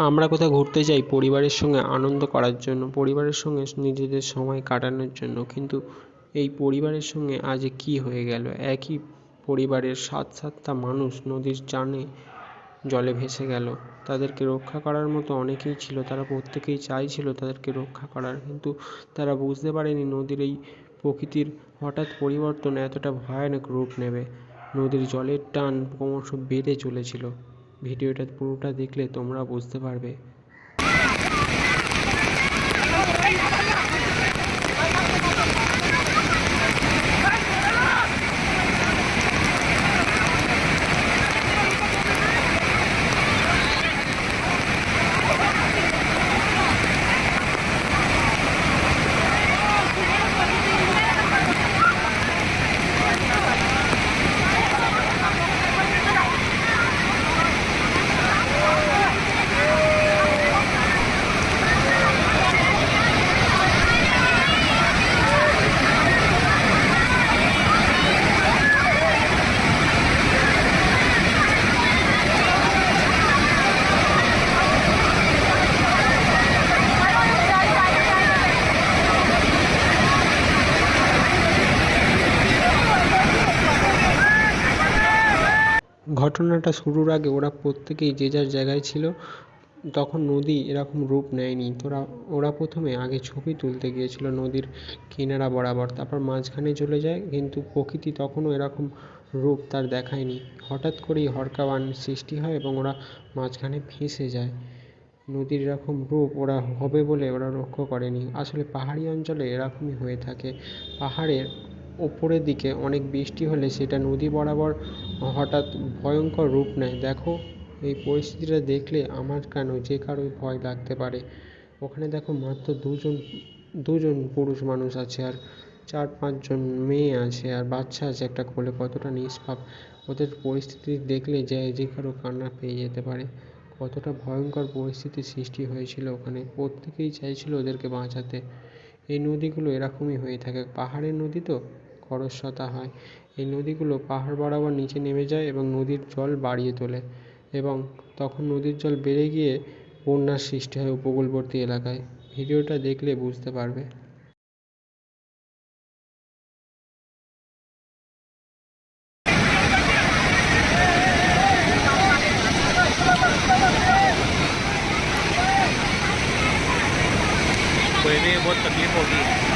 আমরা কোথাও ঘুরতে যাই পরিবারের সঙ্গে আনন্দ করার জন্য, পরিবারের সঙ্গে নিজেদের সময় কাটানোর জন্য। কিন্তু এই পরিবারের সঙ্গে আজ কী হয়ে গেল? একই পরিবারের সাত সাতটা মানুষ নদীর টানে জলে ভেসে গেল। তাদেরকে রক্ষা করার মতো অনেকেই ছিল, তারা প্রত্যেকেই চাইছিল তাদেরকে রক্ষা করার। কিন্তু তারা বুঝতে পারেনি নদীর এই প্রকৃতির হঠাৎ পরিবর্তন এতটা ভয়ানক রূপ নেবে। নদীর জলের টান ক্রমশ বেড়ে চলেছিল। ভিডিওটা পুরোটা দেখলে তোমরা বুঝতে পারবে। ঘটনাটা শুরুর আগে ওরা প্রত্যেকেই যে যার জায়গায় ছিল, তখন নদী এরকম রূপ নেয়নি। তোরা, ওরা প্রথমে আগে ছবি তুলতে গিয়েছিল নদীর কিনারা বরাবর, তারপর মাঝখানে চলে যায়, কিন্তু প্রকৃতি তখনও এরকম রূপ তার দেখায়নি। হঠাৎ করেই হরকাবান সৃষ্টি হয় এবং ওরা মাঝখানে ফেঁসে যায়। নদীর এরকম রূপ ওরা হবে বলে ওরা লক্ষ্য করেনি। আসলে পাহাড়ি অঞ্চলে এরকমই হয়ে থাকে। পাহাড়ের ওপরের দিকে অনেক বৃষ্টি হলে সেটা নদী বরাবর হঠাৎ ভয়ঙ্কর রূপ নেয়। দেখো, এই পরিস্থিতিটা দেখলে আমার কেন যে কারোই ভয় লাগতে পারে? ওখানে দেখো মাত্র দুজন দুজন পুরুষ মানুষ আছে আর চার, পাঁচজন মেয়ে আছে আর বাচ্চা আছে একটা কোলে। কতটা নিষ্পাপ। ওদের পরিস্থিতি দেখলে যে যে কারও কান্না পেয়ে যেতে পারে। কতটা ভয়ঙ্কর পরিস্থিতির সৃষ্টি হয়েছিল ওখানে। প্রত্যেকেই চাইছিল ওদেরকে বাঁচাতে। এই নদীগুলো এরকমই হয়ে থাকে। পাহাড়ের নদী তো? খরস্রোতা হয় এই নদীগুলো পাহাড় বরাবর নিচে নেমে যায় এবং নদীর জল বাড়িয়ে তোলে এবং তখন নদীর জল বেড়ে গিয়ে বন্যার সৃষ্টি হয় উপকূলবর্তী এলাকায় ভিডিওটা দেখলে বুঝতে পারবে कोई भी बहुत तकलीफ होगी